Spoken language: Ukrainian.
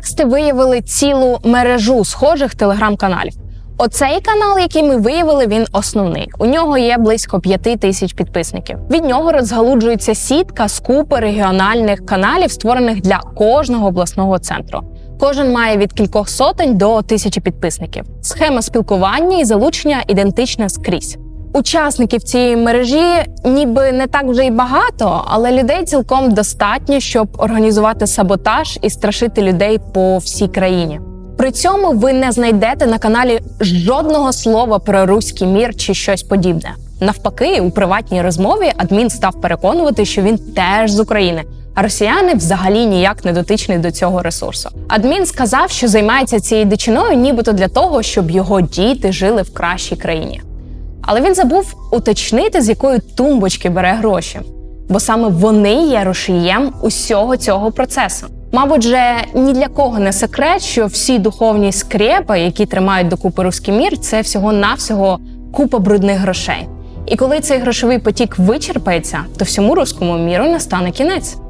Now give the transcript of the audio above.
тексти виявили цілу мережу схожих телеграм-каналів. Оцей канал, який ми виявили, він основний. У нього є близько п'яти тисяч підписників. Від нього розгалуджується сітка з купи регіональних каналів, створених для кожного обласного центру. Кожен має від кількох сотень до тисячі підписників. Схема спілкування і залучення ідентична скрізь. Учасників цієї мережі ніби не так вже й багато, але людей цілком достатньо, щоб організувати саботаж і страшити людей по всій країні. При цьому ви не знайдете на каналі жодного слова про руський мір чи щось подібне. Навпаки, у приватній розмові адмін став переконувати, що він теж з України, а росіяни взагалі ніяк не дотичний до цього ресурсу. Адмін сказав, що займається цією дичиною, нібито для того, щоб його діти жили в кращій країні. Але він забув уточнити, з якої тумбочки бере гроші, бо саме вони є рушієм усього цього процесу. Мабуть, же ні для кого не секрет, що всі духовні скрепи, які тримають докупи руський мір, це всього-навсього купа брудних грошей. І коли цей грошовий потік вичерпається, то всьому руському міру настане кінець.